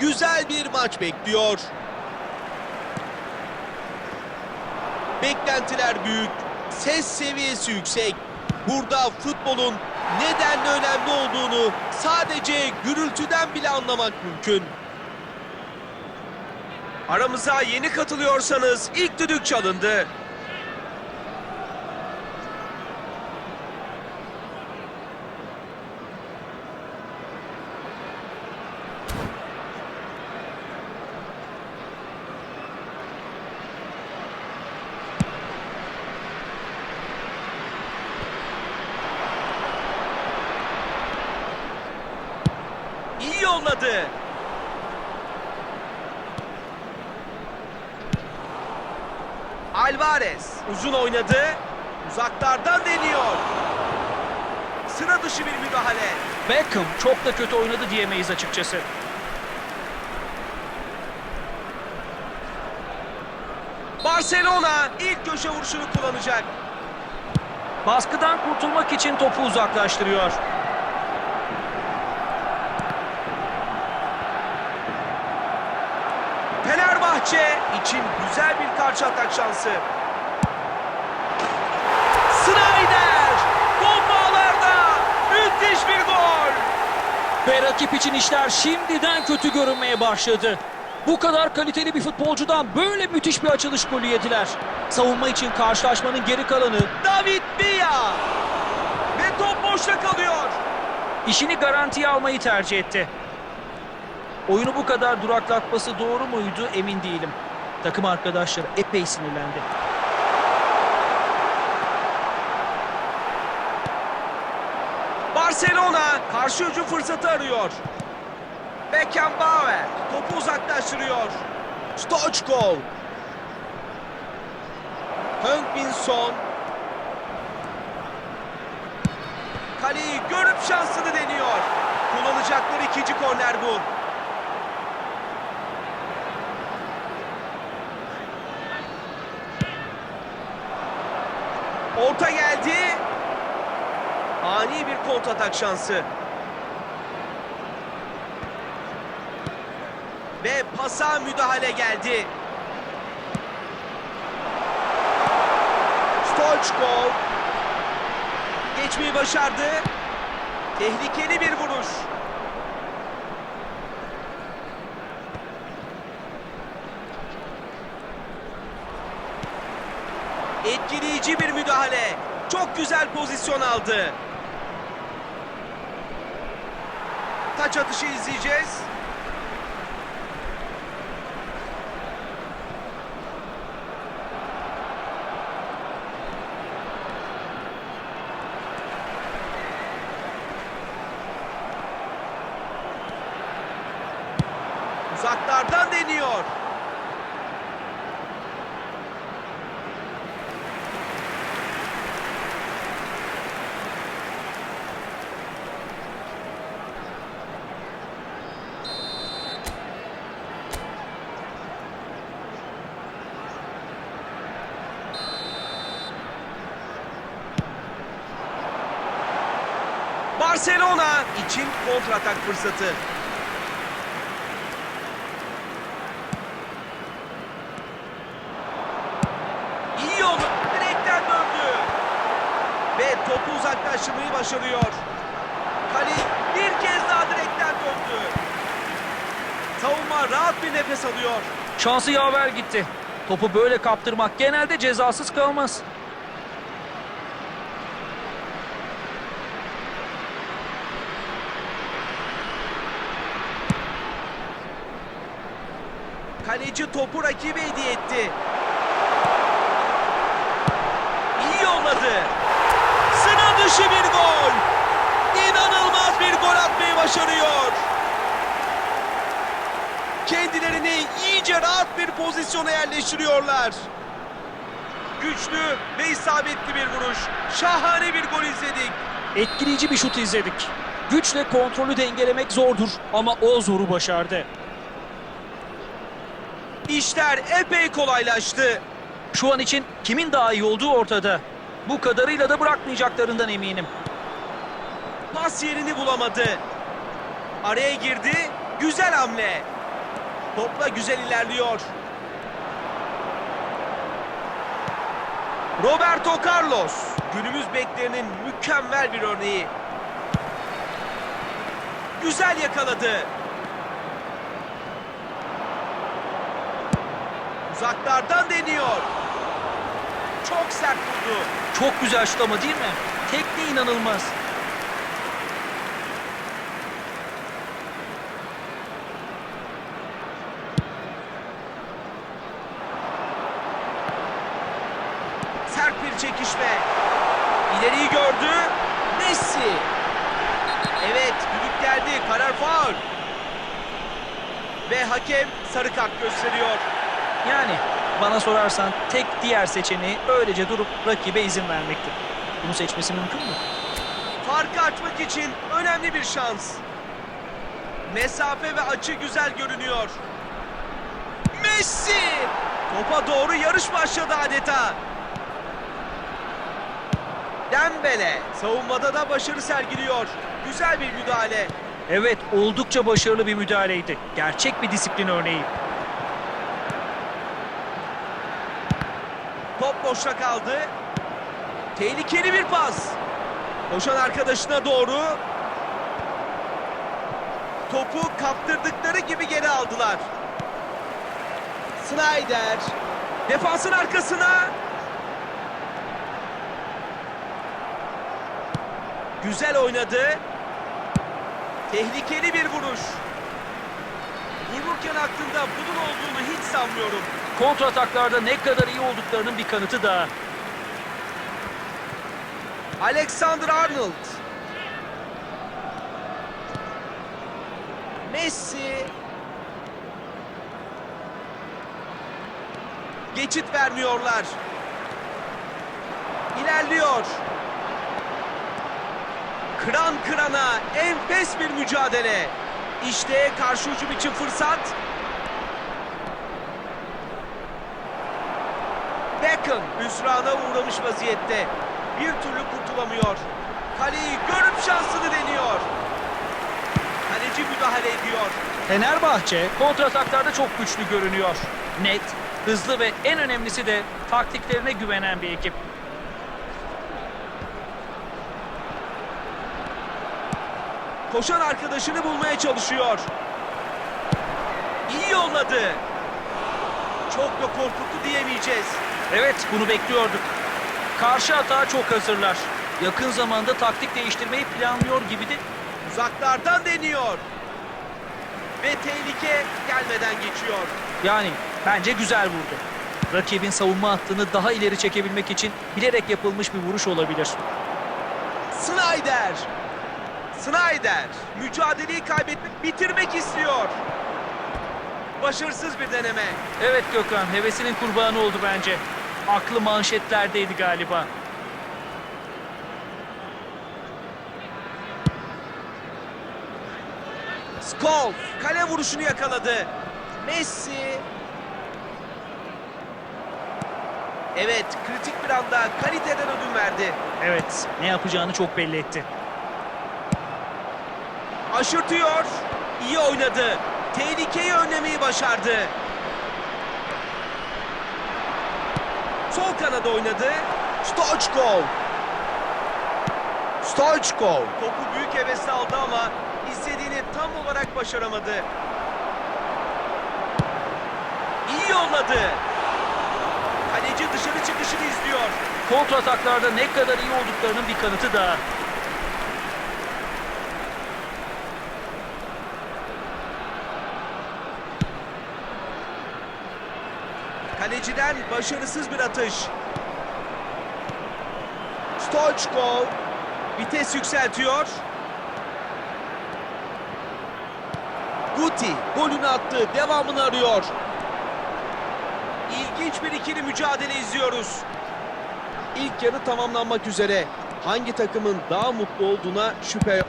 güzel bir maç bekliyor. Beklentiler büyük, ses seviyesi yüksek. Burada futbolun nedenle önemli olduğunu sadece gürültüden bile anlamak mümkün. Aramıza yeni katılıyorsanız ilk düdük çalındı. İyi yolladı. Alvarez uzun oynadı. Uzaklardan deniyor. Sıra dışı bir müdahale. Beckham çok da kötü oynadı diyemeyiz açıkçası. Barcelona ilk köşe vuruşunu kullanacak. Baskıdan kurtulmak için topu uzaklaştırıyor. Fenerbahçe için güzel bir karşı atak şansı. Snyder! Bombalarda! Müthiş bir gol! Ve rakip için işler şimdiden kötü görünmeye başladı. Bu kadar kaliteli bir futbolcudan böyle müthiş bir açılış golü yediler. Savunma için karşılaşmanın geri kalanı David Villa! Ve top boşta kalıyor. işini garantiye almayı tercih etti. Oyunu bu kadar duraklatması doğru muydu emin değilim. Takım arkadaşları epey sinirlendi. Barcelona karşı hücum fırsatı arıyor. Beckenbauer topu uzaklaştırıyor. Stoichkov. Hönkminson. Kaleyi görüp şansını deniyor. Kullanacakları ikinci korner bu. Orta geldi. Ani bir kontratak şansı. Ve pasa müdahale geldi. Stoichkov geçmeyi başardı. Tehlikeli bir vuruş. Etkileyici bir müdahale. Çok güzel pozisyon aldı. Taç atışı izleyeceğiz. Uzaklardan deniyor. Barcelona için kontratak fırsatı. İyi yolu direkten döndü. Ve topu uzaklaştırmayı başarıyor. Kale bir kez daha direkten döndü. Savunma rahat bir nefes alıyor. Şansı yaver gitti. Topu böyle kaptırmak genelde cezasız kalmaz. Kaleci topu rakibe hediye etti. İyi yolladı. Sıra dışı bir gol. İnanılmaz bir gol atmayı başarıyor. Kendilerini iyice rahat bir pozisyona yerleştiriyorlar. Güçlü ve isabetli bir vuruş. Şahane bir gol izledik. Etkileyici bir şut izledik. Güçle kontrolü dengelemek zordur ama o zoru başardı. İşler epey kolaylaştı. Şu an için kimin daha iyi olduğu ortada. Bu kadarıyla da bırakmayacaklarından eminim. Pas yerini bulamadı. Araya girdi. Güzel hamle. Topla güzel ilerliyor. Roberto Carlos. Günümüz beklerinin mükemmel bir örneği. Güzel yakaladı. Uzaklardan deniyor. Çok sert vurdu. Çok güzel şut ama değil mi? Tekniği inanılmaz. Sert bir çekişme. İleriyi gördü. Messi. Evet düdük geldi. Karar faul. Ve hakem sarı kart gösteriyor. Yani bana sorarsan tek diğer seçeneği öylece durup rakibe izin vermektir. Bunu seçmesi mümkün mü? Farkı açmak için önemli bir şans. Mesafe ve açı güzel görünüyor. Messi! Topa doğru yarış başladı adeta. Dembele savunmada da başarı sergiliyor. Güzel bir müdahale. Evet oldukça başarılı bir müdahaleydi. Gerçek bir disiplin örneği. Top boşta kaldı. Tehlikeli bir pas. Koşan arkadaşına doğru. Topu kaptırdıkları gibi geri aldılar. Snyder. Defansın arkasına. Güzel oynadı. Tehlikeli bir vuruş. Vururken aklında bunun olduğunu hiç sanmıyorum. Kontra ataklarda ne kadar iyi olduklarının bir kanıtı daha. Alexander Arnold. Messi. Geçit vermiyorlar. İlerliyor. Kıran kırana enfes bir mücadele. İşte karşı hücum için fırsat. Beckham hüsrana uğramış vaziyette. Bir türlü kurtulamıyor. Kaleyi görüp şansını deniyor. Kaleci müdahale ediyor. Fenerbahçe kontra ataklarda çok güçlü görünüyor. Net, hızlı ve en önemlisi de taktiklerine güvenen bir ekip. Koşan arkadaşını bulmaya çalışıyor. İyi yolladı. Çok da korkuttu diyemeyeceğiz. Evet bunu bekliyorduk. Karşı atağa çok hazırlar. Yakın zamanda taktik değiştirmeyi planlıyor gibi de Uzaklardan deniyor. Ve tehlike gelmeden geçiyor. yani bence güzel vurdu. Rakibin savunma hattını daha ileri çekebilmek için bilerek yapılmış bir vuruş olabilir. Snyder. Snyder mücadeleyi kaybetmek, bitirmek istiyor. Başarısız bir deneme. Evet Gökhan hevesinin kurbanı oldu bence. Aklı manşetlerdeydi galiba. Scholes kale vuruşunu yakaladı. Messi. Evet kritik bir anda kaliteden ödün verdi. Evet ne yapacağını çok belli etti. Aşırtıyor. İyi oynadı. Tehlikeyi önlemeyi başardı. Sol kanada oynadı. Stoichkov. Stoichkov. Topu büyük hevesle aldı ama istediğini tam olarak başaramadı. İyi yolladı. Kaleci dışarı çıkışını izliyor. Kontra ataklarda ne kadar iyi olduklarının bir kanıtı daha. Kaleciden başarısız bir atış. Stoichkov vites yükseltiyor. Guti golünü attı. Devamını arıyor. İlginç bir ikili mücadele izliyoruz. İlk yarı tamamlanmak üzere. Hangi takımın daha mutlu olduğuna şüphe yok.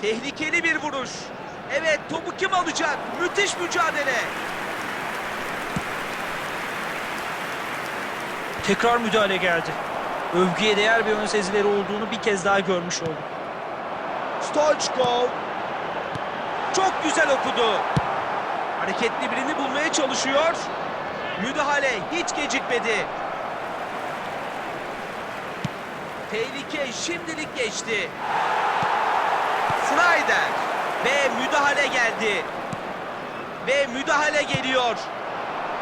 Tehlikeli bir vuruş. Evet topu kim alacak? Müthiş mücadele. Tekrar müdahale geldi. Övgüye değer bir ön sezileri olduğunu bir kez daha görmüş olduk. Stoichkov. Çok güzel okudu. Hareketli birini bulmaya çalışıyor. Müdahale hiç gecikmedi. Tehlike şimdilik geçti. Snyder ve müdahale geldi. Ve müdahale geliyor.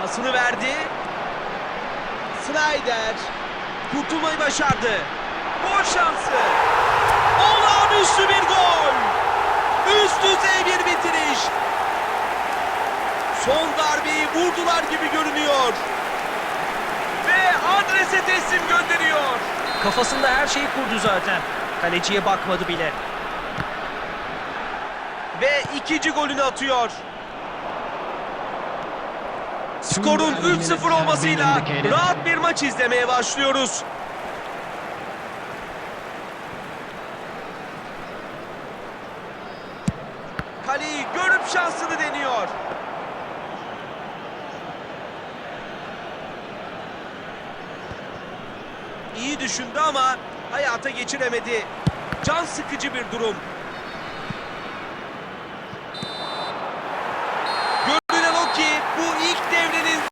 Pasını verdi. Snyder kurtulmayı başardı. Gol şansı. Olağanüstü bir gol. Üst düzey bir bitiriş. Son darbeyi vurdular gibi görünüyor. Ve adrese teslim gönderiyor. Kafasında her şeyi kurdu zaten. Kaleciye bakmadı bile. Ve ikinci golünü atıyor. Skorun 3-0 olmasıyla rahat bir maç izlemeye başlıyoruz. Kaleyi görüp şansını deniyor. İyi düşündü ama hayata geçiremedi. Can sıkıcı bir durum.